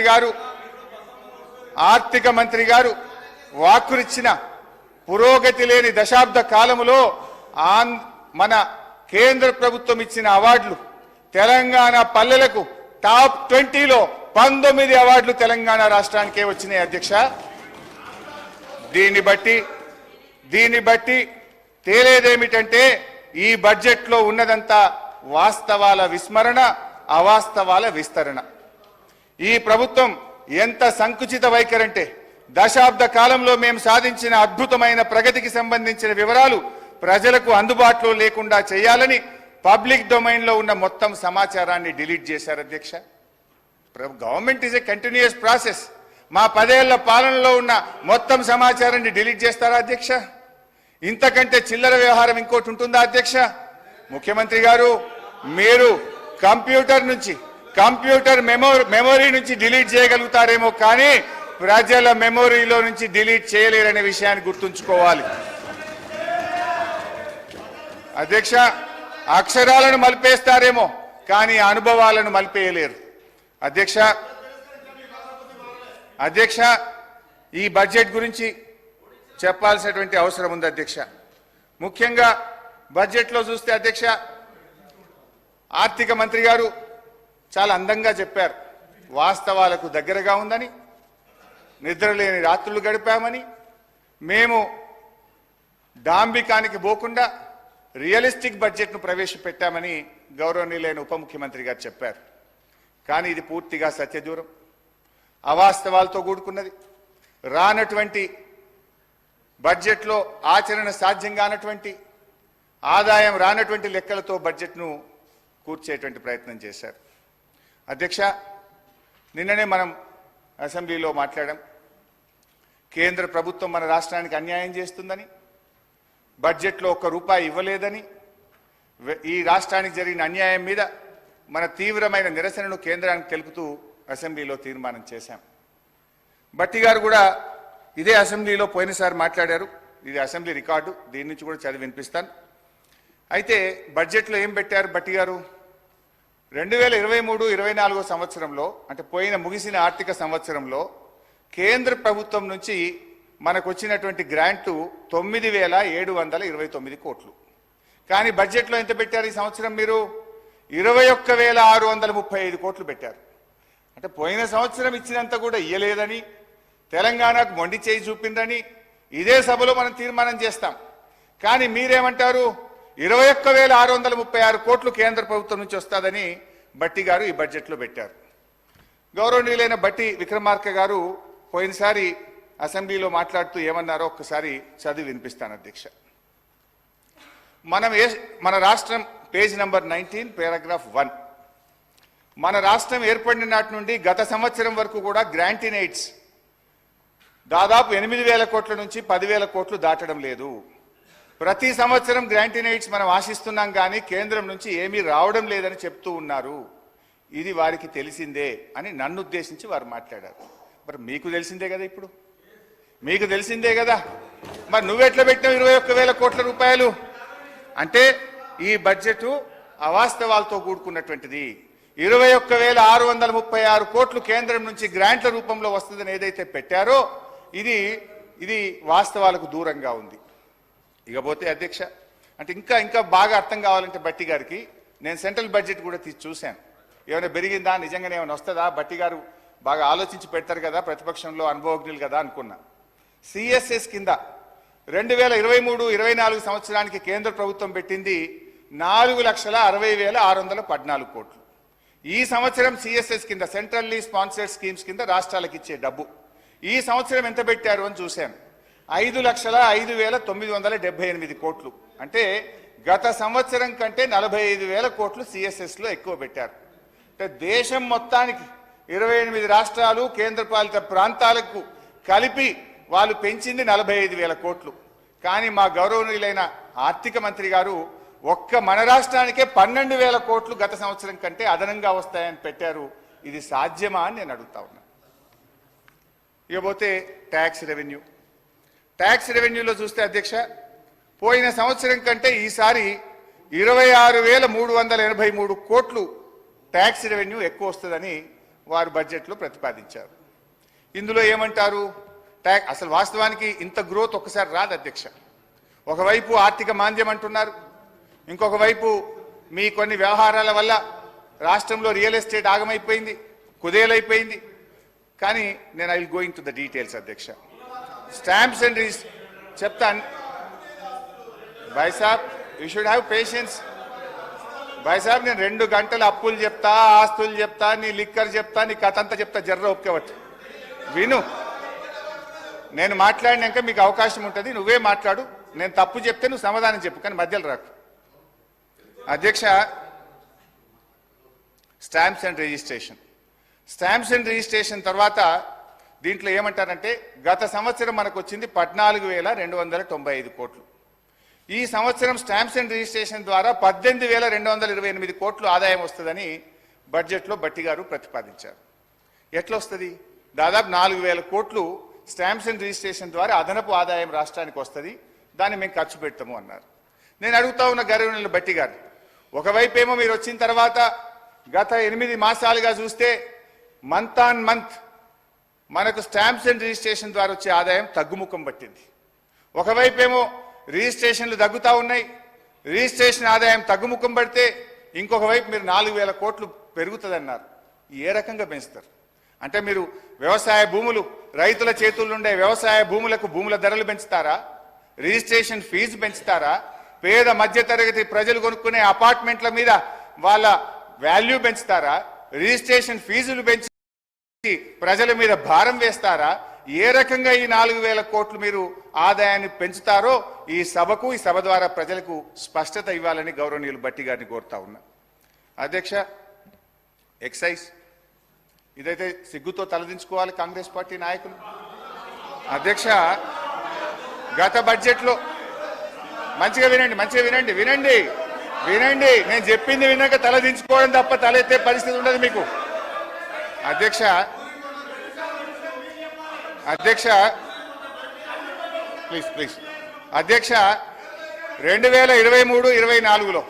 మంత్రి గారు ఆర్థిక మంత్రి గారు వాక్కునిచ్చిన పురోగతి లేని దశాబ్ద కాలములో ఆన్ మన కేంద్ర ప్రభుత్వం ఇచ్చిన అవార్డులు తెలంగాణ పల్లెలకు టాప్ ట్వంటీలో పంతొమ్మిది అవార్డులు తెలంగాణ రాష్ట్రానికే వచ్చినాయి అధ్యక్ష. దీన్ని బట్టి దీన్ని బట్టి తేలేదేమిటంటే ఈ బడ్జెట్లో ఉన్నదంతా వాస్తవాల విస్మరణ అవాస్తవాల విస్తరణ. ఈ ప్రభుత్వం ఎంత సంకుచిత వైఖరంటే దశాబ్ద కాలంలో మేము సాధించిన అద్భుతమైన ప్రగతికి సంబంధించిన వివరాలు ప్రజలకు అందుబాటులో లేకుండా చేయాలని పబ్లిక్ డొమైన్లో ఉన్న మొత్తం సమాచారాన్ని డిలీట్ చేశారు అధ్యక్ష. Government is a continuous process. మా పదేళ్ళ పాలనలో ఉన్న మొత్తం సమాచారాన్ని డిలీట్ చేస్తారా అధ్యక్ష? ఇంతకంటే చిల్లర వ్యవహారం ఇంకోటి ఉంటుందా అధ్యక్ష? ముఖ్యమంత్రి గారు మీరు కంప్యూటర్ నుంచి కంప్యూటర్ మెమో మెమొరీ నుంచి డిలీట్ చేయగలుగుతారేమో కానీ ప్రజల మెమొరీలో నుంచి డిలీట్ చేయలేరనే విషయాన్ని గుర్తుంచుకోవాలి. అధ్యక్ష అక్షరాలను మలిపేస్తారేమో కానీ అనుభవాలను మలిపేయలేరు. అధ్యక్ష అధ్యక్ష ఈ బడ్జెట్ గురించి చెప్పాల్సినటువంటి అవసరం ఉంది అధ్యక్ష. ముఖ్యంగా బడ్జెట్లో చూస్తే అధ్యక్ష ఆర్థిక మంత్రి గారు చాలా అందంగా చెప్పారు. వాస్తవాలకు దగ్గరగా ఉందని నిద్రలేని రాత్రులు గడిపామని మేము డాంబికానికి పోకుండా రియలిస్టిక్ బడ్జెట్ను ప్రవేశపెట్టామని గౌరవనీయులైన ఉప ముఖ్యమంత్రి గారు చెప్పారు. కానీ ఇది పూర్తిగా సత్యదూరం. అవాస్తవాలతో కూడుకున్నది. రానటువంటి బడ్జెట్లో ఆచరణ సాధ్యం కానటువంటి ఆదాయం రానటువంటి లెక్కలతో బడ్జెట్ను కూర్చేటువంటి ప్రయత్నం చేశారు. అధ్యక్ష నిన్ననే మనం అసెంబ్లీలో మాట్లాడాం. కేంద్ర ప్రభుత్వం మన రాష్ట్రానికి అన్యాయం చేస్తుందని బడ్జెట్లో ఒక్క రూపాయి ఇవ్వలేదని ఈ రాష్ట్రానికి జరిగిన అన్యాయం మీద మన తీవ్రమైన నిరసనను కేంద్రానికి తెలుపుతూ అసెంబ్లీలో తీర్మానం చేశాం. బట్టి గారు కూడా ఇదే అసెంబ్లీలో పోయినసారి మాట్లాడారు. ఇది అసెంబ్లీ రికార్డు. దీని నుంచి కూడా చదివి వినిపిస్తాను. అయితే బడ్జెట్లో ఏం పెట్టారు బట్టి గారు? రెండు వేల ఇరవై మూడు ఇరవై నాలుగో సంవత్సరంలో అంటే పోయిన ముగిసిన ఆర్థిక సంవత్సరంలో కేంద్ర ప్రభుత్వం నుంచి మనకు వచ్చినటువంటి గ్రాంటు తొమ్మిది వేల ఏడు వందల ఇరవై తొమ్మిది కోట్లు. కానీ బడ్జెట్లో ఎంత పెట్టారు ఈ సంవత్సరం మీరు? ఇరవై ఒక్క వేల ఆరు వందల ముప్పై ఐదు కోట్లు పెట్టారు. అంటే పోయిన సంవత్సరం ఇచ్చినంత కూడా ఇయ్యలేదని తెలంగాణకు మొండి చేయి చూపిందని ఇదే సభలో మనం తీర్మానం చేస్తాం. కానీ మీరేమంటారు? ఇరవై ఒక్క వేల ఆరు వందల ముప్పై ఆరు కోట్లు కేంద్ర ప్రభుత్వం నుంచి వస్తుందని బట్టి గారు ఈ బడ్జెట్లో పెట్టారు. గౌరవనీయులైన బట్టి విక్రమార్క గారు పోయినసారి అసెంబ్లీలో మాట్లాడుతూ ఏమన్నారో ఒక్కసారి చదివి వినిపిస్తాను అధ్యక్ష. మనం ఏ మన రాష్ట్రం page number nineteen paragraph one. మన రాష్ట్రం ఏర్పడిన నాటి నుండి గత సంవత్సరం వరకు కూడా గ్రాంటీనైట్స్ దాదాపు ఎనిమిది వేల కోట్ల నుంచి పదివేల కోట్లు దాటడం లేదు. ప్రతి సంవత్సరం గ్రాంటినైట్స్ మనం ఆశిస్తున్నాం కానీ కేంద్రం నుంచి ఏమీ రావడం లేదని చెప్తూ ఉన్నారు. ఇది వారికి తెలిసిందే అని నన్ను ఉద్దేశించి వారు మాట్లాడారు. మరి మీకు తెలిసిందే కదా ఇప్పుడు? మీకు తెలిసిందే కదా? మరి నువ్వెట్లా పెట్టినావు ఇరవై ఒక్క వేల కోట్ల రూపాయలు? అంటే ఈ బడ్జెట్ అవాస్తవాలతో కూడుకున్నటువంటిది. ఇరవై ఒక్క వేల ఆరు వందల ముప్పై ఆరు కోట్లు కేంద్రం నుంచి గ్రాంట్ల రూపంలో వస్తుందని ఏదైతే పెట్టారో ఇది ఇది వాస్తవాలకు దూరంగా ఉంది. ఇకపోతే అధ్యక్ష అంటే ఇంకా ఇంకా బాగా అర్థం కావాలంటే బట్టి గారికి నేను సెంట్రల్ బడ్జెట్ కూడా తీసి చూశాను. ఏమైనా పెరిగిందా? నిజంగానే ఏమైనా వస్తుందా? బట్టి గారు బాగా ఆలోచించి పెడతారు కదా ప్రతిపక్షంలో అనుభవజ్ఞులు కదా అనుకున్నా. సిఎస్ఎస్ కింద రెండు వేల ఇరవై మూడు ఇరవై నాలుగు సంవత్సరానికి కేంద్ర ప్రభుత్వం పెట్టింది నాలుగు లక్షల అరవై వేల ఆరు వందల పద్నాలుగు కోట్లు. ఈ సంవత్సరం సిఎస్ఎస్ కింద సెంట్రల్లీ స్పాన్సర్డ్ స్కీమ్స్ కింద రాష్ట్రాలకు ఇచ్చే డబ్బు. ఈ సంవత్సరం ఎంత పెట్టారు అని చూశాను. ఐదు లక్షల ఐదు వేల తొమ్మిది వందల డెబ్బై ఎనిమిది కోట్లు. అంటే గత సంవత్సరం కంటే నలభై ఐదు వేల కోట్లు సిఎస్ఎస్లో ఎక్కువ పెట్టారు. అంటే దేశం మొత్తానికి ఇరవై ఎనిమిది రాష్ట్రాలు కేంద్రపాలిత ప్రాంతాలకు కలిపి వాళ్ళు పెంచింది నలభై ఐదు వేల కోట్లు. కానీ మా గౌరవనీయులైన ఆర్థిక మంత్రి గారు ఒక్క మన రాష్ట్రానికే పన్నెండు వేల కోట్లు గత సంవత్సరం కంటే అదనంగా వస్తాయని పెట్టారు. ఇది సాధ్యమా అని నేను అడుగుతా ఉన్నా. ఇకపోతే ట్యాక్స్ రెవెన్యూ. ట్యాక్స్ రెవెన్యూలో చూస్తే అధ్యక్ష పోయిన సంవత్సరం కంటే ఈసారి ఇరవై ఆరు వేల మూడు వందల ఎనభై మూడు కోట్లు ట్యాక్స్ రెవెన్యూ ఎక్కువ వస్తుందని వారు బడ్జెట్లో ప్రతిపాదించారు. ఇందులో ఏమంటారు? ట్యాక్ అసలు వాస్తవానికి ఇంత గ్రోత్ ఒక్కసారి రాదు అధ్యక్ష. ఒకవైపు ఆర్థిక మాంద్యం అంటున్నారు ఇంకొక వైపు మీ కొన్ని వ్యవహారాల వల్ల రాష్ట్రంలో రియల్ ఎస్టేట్ ఆగమైపోయింది కుదేలైపోయింది. కానీ నేను I will going to the details అధ్యక్ష. స్టాంప్స్ అండ్ రిజిస్ చెప్తాను బైసాబ్ యూ షుడ్ హ్యావ్ పేషెన్స్ బైసాబ్ నేను రెండు గంటలు అప్పులు చెప్తా ఆస్తులు చెప్తా నీ లిక్కర్ చెప్తా నీ కథ అంతా చెప్తా జర్ర ఒప్పుకోవట్టు విను నేను మాట్లాడినాక మీకు అవకాశం ఉంటుంది నువ్వే మాట్లాడు నేను తప్పు చెప్తే నువ్వు సమాధానం చెప్పు కానీ మధ్యలో రాకు అధ్యక్ష stamps and registration stamps and registration తర్వాత దీంట్లో ఏమంటారంటే గత సంవత్సరం మనకు వచ్చింది పద్నాలుగు వేల రెండు వందల తొంభై ఐదు కోట్లు. ఈ సంవత్సరం స్టాంప్స్ అండ్ రిజిస్ట్రేషన్ ద్వారా పద్దెనిమిది వేల రెండు వందల ఇరవై ఎనిమిది కోట్లు ఆదాయం వస్తుందని బడ్జెట్లో బట్టి గారు ప్రతిపాదించారు. ఎట్లా వస్తుంది దాదాపు నాలుగు వేల కోట్లు స్టాంప్స్ అండ్ రిజిస్ట్రేషన్ ద్వారా అదనపు ఆదాయం రాష్ట్రానికి వస్తుంది. దాన్ని మేము ఖర్చు పెడతాము అన్నారు. నేను అడుగుతా ఉన్న గర్వనీయులు బట్టి గారు ఒకవైపు ఏమో మీరు వచ్చిన తర్వాత గత ఎనిమిది మాసాలుగా చూస్తే మంత్ ఆన్ మంత్ మనకు స్టాంప్స్ అండ్ రిజిస్ట్రేషన్ ద్వారా వచ్చే ఆదాయం తగ్గుముఖం పట్టింది. ఒకవైపు ఏమో రిజిస్ట్రేషన్లు తగ్గుతూ ఉన్నాయి. రిజిస్ట్రేషన్ ఆదాయం తగ్గుముఖం పడితే ఇంకొక వైపు మీరు నాలుగు వేల కోట్లు పెరుగుతుందన్నారు. ఏ రకంగా పెంచుతారు? అంటే మీరు వ్యవసాయ భూములు రైతుల చేతుల్లో ఉండే వ్యవసాయ భూములకు భూముల ధరలు పెంచుతారా? Registration fee పెంచుతారా? పేద మధ్యతరగతి ప్రజలు కొనుక్కునే అపార్ట్మెంట్ల మీద వాళ్ళ వాల్యూ పెంచుతారా? రిజిస్ట్రేషన్ ఫీజులు పెంచి ప్రజల మీద భారం వేస్తారా? ఏ రకంగా ఈ నాలుగు వేల కోట్లు మీరు ఆదాయాన్ని పెంచుతారో ఈ సభకు ఈ సభ ద్వారా ప్రజలకు స్పష్టత ఇవ్వాలని గౌరవనీయులు బట్టి గారిని కోరుతా ఉన్నా. అధ్యక్ష ఎక్సైజ్. ఇదైతే సిగ్గుతో తలదించుకోవాలి కాంగ్రెస్ పార్టీ నాయకులు. అధ్యక్ష గత బడ్జెట్లో మంచిగా వినండి మంచిగా వినండి వినండి వినండి. నేను చెప్పింది విన్నాక తలదించుకోవడం తప్ప తలెత్తే పరిస్థితి ఉండదు మీకు. అధ్యక్ష అధ్యక్ష ప్లీజ్ ప్లీజ్ అధ్యక్ష రెండు వేల ఇరవై మూడు ఇరవై నాలుగులో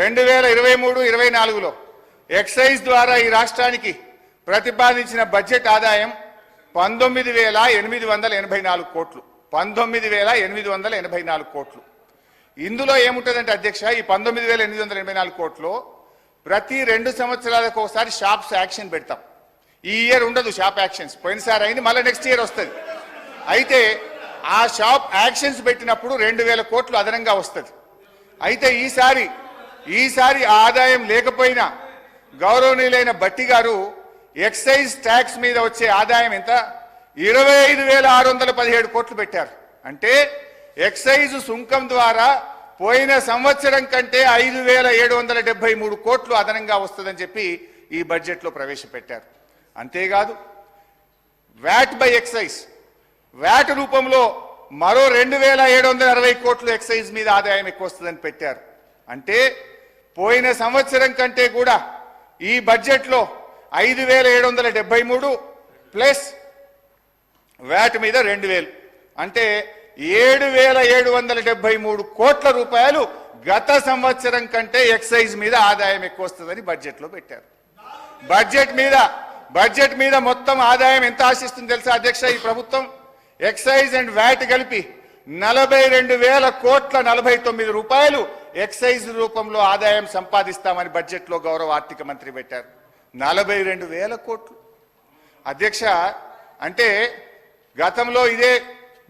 రెండు వేల ఇరవై మూడు ఇరవై నాలుగులో ఎక్సైజ్ ద్వారా ఈ రాష్ట్రానికి ప్రతిపాదించిన బడ్జెట్ ఆదాయం పంతొమ్మిది వేల ఎనిమిది వందల ఎనభై నాలుగు కోట్లు. పంతొమ్మిది వేల ఎనిమిది వందల ఎనభై నాలుగు కోట్లు. ఇందులో ఏముంటుందంటే అధ్యక్ష ఈ పంతొమ్మిది వేల ఎనిమిది వందల ఎనభై నాలుగు కోట్లు ప్రతి రెండు సంవత్సరాలకు ఒకసారి షాప్స్ యాక్షన్ పెడతాం. ఈ ఇయర్ ఉండదు షాప్ యాక్షన్స్. పోయినసారి అయింది మళ్ళీ నెక్స్ట్ ఇయర్ వస్తుంది. అయితే ఆ షాప్ యాక్షన్స్ పెట్టినప్పుడు రెండు వేల కోట్లు అదనంగా వస్తుంది. అయితే ఈసారి ఈసారి ఆదాయం లేకపోయినా గౌరవనీయులైన బట్టి గారు ఎక్సైజ్ ట్యాక్స్ మీద వచ్చే ఆదాయం ఎంత? ఇరవై ఐదు వేల ఆరు వందల పదిహేడు కోట్లు పెట్టారు. అంటే ఎక్సైజ్ సుంకం ద్వారా పోయిన సంవత్సరం కంటే ఐదు వేల ఏడు వందల డెబ్బై మూడు కోట్లు అదనంగా వస్తుందని చెప్పి ఈ బడ్జెట్లో ప్రవేశపెట్టారు. అంతేకాదు వ్యాట్ బై ఎక్సైజ్. వ్యాట్ రూపంలో మరో రెండు వేల ఏడు వందల అరవై కోట్లు ఎక్సైజ్ మీద ఆదాయం ఎక్కువ వస్తుందని పెట్టారు. అంటే పోయిన సంవత్సరం కంటే కూడా ఈ బడ్జెట్లో ఐదు వేల ఏడు వందల డెబ్బై మూడు ప్లస్ వ్యాట్ మీద రెండు వేలు. అంటే ఏడు వేల ఏడు వందల డెబ్బై మూడు కోట్ల రూపాయలు గత సంవత్సరం కంటే ఎక్సైజ్ మీద ఆదాయం ఎక్కువ వస్తుందని బడ్జెట్లో పెట్టారు. బడ్జెట్ మీద బడ్జెట్ మీద మొత్తం ఆదాయం ఎంత ఆశిస్తుంది తెలుసా అధ్యక్ష ఈ ప్రభుత్వం? ఎక్సైజ్ అండ్ వ్యాట్ కలిపి నలభై రెండు వేల కోట్ల నలభై తొమ్మిది రూపాయలు ఎక్సైజ్ రూపంలో ఆదాయం సంపాదిస్తామని బడ్జెట్లో గౌరవ ఆర్థిక మంత్రి పెట్టారు. నలభై రెండు వేల కోట్లు. అధ్యక్ష అంటే గతంలో ఇదే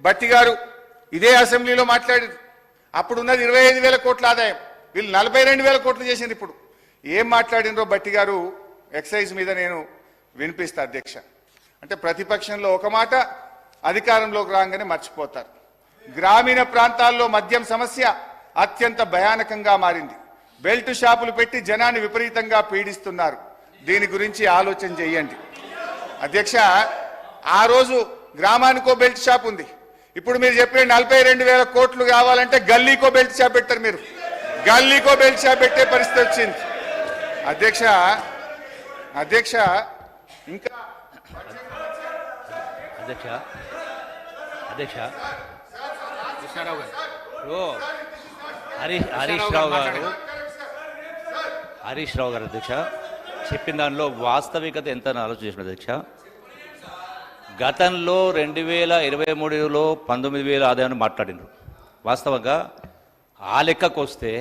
బట్టి గారు ఇదే అసెంబ్లీలో మాట్లాడారు. అప్పుడు ఉన్నది ఇరవై ఐదు వేల కోట్ల ఆదాయం. వీళ్ళు నలభై రెండు వేల కోట్లు చేసింది ఇప్పుడు. ఏం మాట్లాడినరో బట్టి గారు ఎక్సైజ్ మీద నేను వినిపిస్తా అధ్యక్ష. అంటే ప్రతిపక్షంలో ఒక మాట అధికారంలోకి రాగానే మర్చిపోతారు. గ్రామీణ ప్రాంతాల్లో మద్యం సమస్య అత్యంత భయానకంగా మారింది. బెల్ట్ షాపులు పెట్టి జనాన్ని విపరీతంగా పీడిస్తున్నారు. దీని గురించి ఆలోచన చేయండి. అధ్యక్ష ఆ రోజు గ్రామానికో బెల్ట్ షాప్ ఉంది. ఇప్పుడు మీరు చెప్పిన నలభై రెండు వేల కోట్లు కావాలంటే గల్లీకో బెల్ట్ షాప్ పెట్టారు మీరు. గల్లీకో బెల్ట్ షాప్ పెట్టే పరిస్థితి వచ్చింది. అధ్యక్ష అధ్యక్ష ఇంకా అధ్యక్ష అధ్యక్ష. కృష్ణారావు గారు. ఇప్పుడు హరీష్ హరీష్ రావు గారు హరీష్ రావు గారు అధ్యక్ష. చెప్పిన దానిలో వాస్తవికత ఎంత ఆలోచన చేసిన అధ్యక్ష? గతంలో రెండు వేల ఇరవై మూడులో పంతొమ్మిది వేల ఆదాయాన్ని మాట్లాడినారు వాస్తవంగా ఆ లెక్కకు వస్తే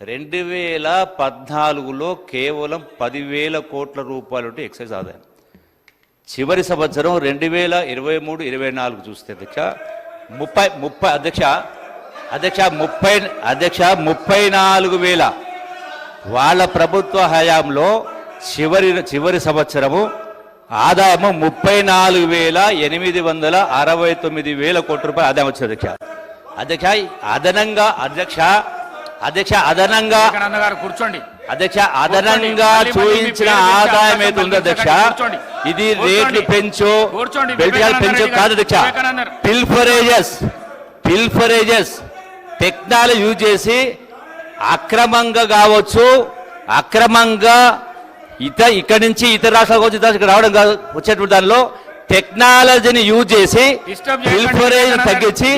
రెండు వేల పద్నాలుగులో కేవలం పదివేల కోట్ల రూపాయలు ఎక్సైజ్ ఆదాయం. చివరి సంవత్సరం రెండు వేల ఇరవై మూడు ఇరవై నాలుగు చూస్తే అధ్యక్ష ముప్పై ముప్పై అధ్యక్ష అధ్యక్ష ముప్పై అధ్యక్ష ముప్పై నాలుగు వేల. వాళ్ళ ప్రభుత్వ హయాంలో చివరి చివరి సంవత్సరము ఆదాయము ముప్పై నాలుగు వేల ఎనిమిది వందల అరవై తొమ్మిది వేల కోట్ల రూపాయలు ఆదాయం వచ్చింది అధ్యక్ష. అధ్యక్ష అదనంగా అధ్యక్ష అధ్యక్ష అదనంగా కూర్చోండి. అధ్యక్ష అదనంగా గురించి ఆదాయం ఏది ఉందో అధ్యక్ష. ఇది. రేట్లు పెంచు. వివేకానంద పెంచు కాదు. అధ్యక్ష. పిల్ఫరేజెస్ పిల్ఫరేజెస్ టెక్నాలజీ యూజ్ చేసి అక్రమంగా కావచ్చు అక్రమంగా ఇత ఇక్కడి నుంచి ఇతర రాష్ట్రాలకు వచ్చి రాష్ట్రాలకు రావడం కాదు వచ్చేటువంటి దానిలో టెక్నాలజీని యూజ్ చేసి తగ్గించి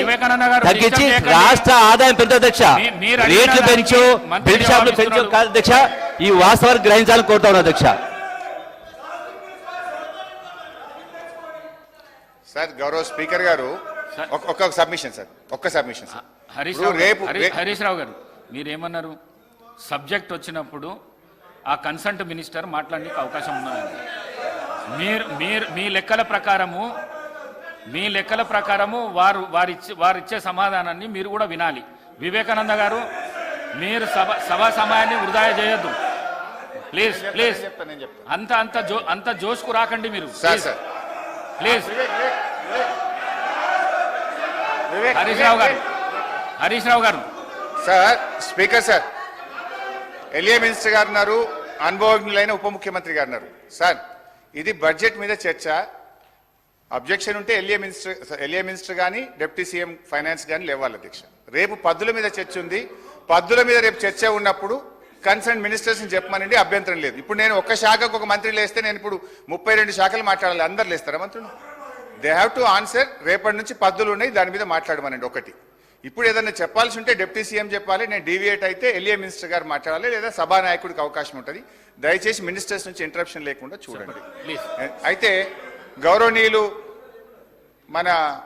తగ్గించి. రాష్ట్ర ఆదాయం పెంచు అధ్యక్ష రేట్లు పెంచు బెల్ట్ షాపులు పెంచు. కాదు అధ్యక్ష ఈ వాస్తవాన్ని గ్రహించాలని కోరుతా ఉన్నా అధ్యక్ష సార్ గౌరవ స్పీకర్ గారు సార్. ఒక- ఒక్క సబ్మిషన్ సార్ ఒక్క సబ్మిషన్ సార్ హరీష్ రావు గారు మీరేమన్నారు సబ్జెక్ట్ వచ్చినప్పుడు ఆ కన్సల్ట్ మినిస్టర్ మాట్లాడడానికి అవకాశం ఉన్నదండి. మీరు మీరు మీ లెక్కల ప్రకారము మీ లెక్కల ప్రకారము వారు వారిచ్చే వారిచ్చే సమాధానాన్ని మీరు కూడా వినాలి. వివేకానంద గారు మీరు సభ సభా సమయాన్ని వృధా చేయొద్దు. Please please. అంత అంత జో అంత జోష్కు రాకండి మీరు. ప్లీజ్. హరీష్ రావు గారు. హరీష్ రావు గారు. Sir speaker sir. LA minister గారు ఉన్నారు అనుభవజ్ఞులైన ఉప ముఖ్యమంత్రి గారు ఉన్నారు సార్ ఇది బడ్జెట్ మీద చర్చ. అబ్జెక్షన్ ఉంటే ఎల్ఏ మినిస్టర్ ఎల్ఏ మినిస్టర్ కానీ డిప్యూటీ సీఎం ఫైనాన్స్ కానీ లేవాలి అధ్యక్ష. రేపు పద్దుల మీద చర్చ ఉంది. పద్దుల మీద రేపు చర్చ ఉన్నప్పుడు కన్సర్న్ మినిస్టర్స్ చెప్పమనండి అభ్యంతరం లేదు. ఇప్పుడు నేను ఒక శాఖకు ఒక మంత్రి లేస్తే నేను ఇప్పుడు ముప్పై రెండు శాఖలు మాట్లాడాలి. అందరు లేస్తారా మంత్రులు? దే హ్యావ్ టు ఆన్సర్ రేపటి నుంచి పద్దులు ఉన్నాయి దాని మీద మాట్లాడమనండి ఒకటి. ఇప్పుడు ఏదైనా చెప్పాల్సి ఉంటే డిప్యూటీ సీఎం చెప్పాలి నేను డీవియేట్ అయితే ఎల్ఏ మినిస్టర్ గారు మాట్లాడాలి లేదా సభానాయకుడికి అవకాశం ఉంటుంది. దయచేసి మినిస్టర్స్ నుంచి ఇంటరప్షన్ లేకుండా చూడండి. అయితే గౌరవనీయులు మన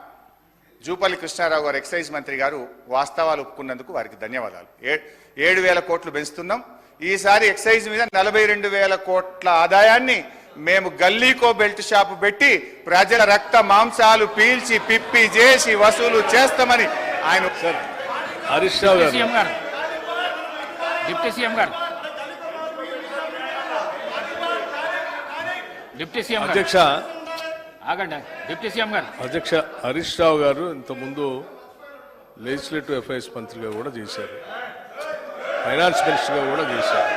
జూపల్లి కృష్ణారావు గారు ఎక్సైజ్ మంత్రి గారు వాస్తవాలు ఒప్పుకున్నందుకు వారికి ధన్యవాదాలు. ఏ- ఏడు వేల కోట్లు పెంచుతున్నాం. ఈసారి ఎక్సైజ్ మీద నలభై రెండు వేల కోట్ల ఆదాయాన్ని మేము గల్లీకో బెల్ట్ షాప్ పెట్టి ప్రజల రక్త మాంసాలు పీల్చి పిప్పి చేసి వసూలు చేస్తామని ఆయన హరీష్ రావు గారు. సీఎం గారు. డిప్యూటీ సీఎం గారు. డిప్యూటీ సీఎం అధ్యక్ష. ఆగండి డిప్యూటీ సీఎం గారు. అధ్యక్ష హరీష్ రావు గారు ఇంతకుముందు లెజిస్లేటివ్ అఫైర్స్ మంత్రిగా కూడా చేశారు. ఫైనాన్స్ మినిస్టర్గా కూడా చేశారు.